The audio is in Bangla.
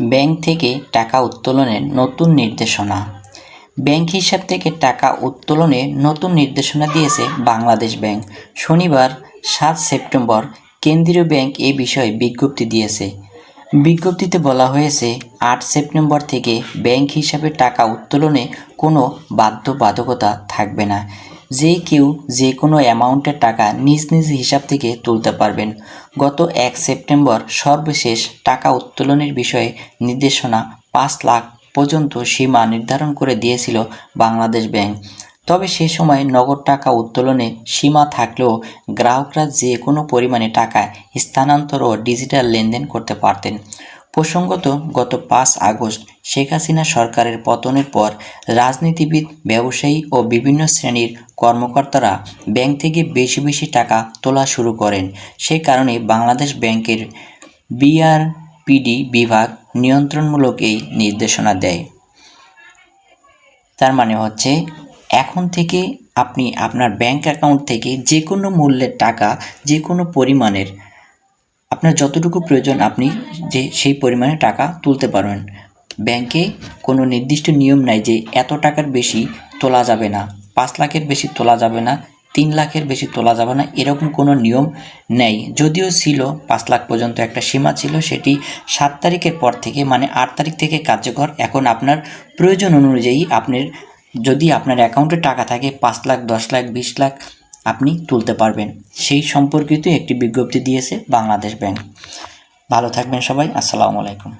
ব্যাংক থেকে টাকা উত্তোলনের নতুন নির্দেশনা। ব্যাংক হিসাব থেকে টাকা উত্তোলনে নতুন নির্দেশনা দিয়েছে বাংলাদেশ ব্যাংক। শনিবার সাত সেপ্টেম্বর কেন্দ্রীয় ব্যাংক এ বিষয়ে বিজ্ঞপ্তি দিয়েছে। বিজ্ঞপ্তিতে বলা হয়েছে, আট সেপ্টেম্বর থেকে ব্যাংক হিসাবে টাকা উত্তোলনে কোনো বাধ্যবাধকতা থাকবে না। যে কেউ যে কোনো অ্যামাউন্টের টাকা নিজ নিজ হিসাব থেকে তুলতে পারবেন। গত এক সেপ্টেম্বর সর্বশেষ টাকা উত্তোলনের বিষয়ে নির্দেশনা পাঁচ লাখ পর্যন্ত সীমা নির্ধারণ করে দিয়েছিল বাংলাদেশ ব্যাংক। তবে সে সময় নগদ টাকা উত্তোলনে সীমা থাকলেও গ্রাহকরা যে কোনো পরিমাণে টাকা স্থানান্তর ও ডিজিটাল লেনদেন করতে পারতেন। প্রসঙ্গত, গত পাঁচ আগস্ট শেখ হাসিনা সরকারের পতনের পর রাজনীতিবিদ, ব্যবসায়ী ও বিভিন্ন শ্রেণির কর্মকর্তারা ব্যাংক থেকে বেশি বেশি টাকা তোলা শুরু করেন। সে কারণে বাংলাদেশ ব্যাংকের বিআরপিডি বিভাগ নিয়ন্ত্রণমূলক এই নির্দেশনা দেয়। তার মানে হচ্ছে, এখন থেকে আপনি আপনার ব্যাংক অ্যাকাউন্ট থেকে যে কোনো মূল্যের টাকা যে কোনো পরিমাণের আপনার যতটুকু প্রয়োজন, আপনি যে সেই পরিমাণে টাকা তুলতে পারবেন। ব্যাংকে কোনো নির্দিষ্ট নিয়ম নাই যে এত টাকার বেশি তোলা যাবে না, পাঁচ লাখের বেশি তোলা যাবে না, তিন লাখের বেশি তোলা যাবে না, এরকম কোনো নিয়ম নেই। যদিও ছিল, পাঁচ লাখ পর্যন্ত একটা সীমা ছিল, সেটি সাত তারিখের পর থেকে মানে আট তারিখ থেকে কার্যকর। এখন আপনার প্রয়োজন অনুযায়ী আপনার, যদি আপনার অ্যাকাউন্টে টাকা থাকে, পাঁচ লাখ, দশ লাখ, বিশ লাখ আপনি তুলতে পারবেন। সেই সম্পর্কিত একটি বিজ্ঞপ্তি দিয়েছে বাংলাদেশ ব্যাংক। ভালো থাকবেন সবাই। আসসালামু আলাইকুম।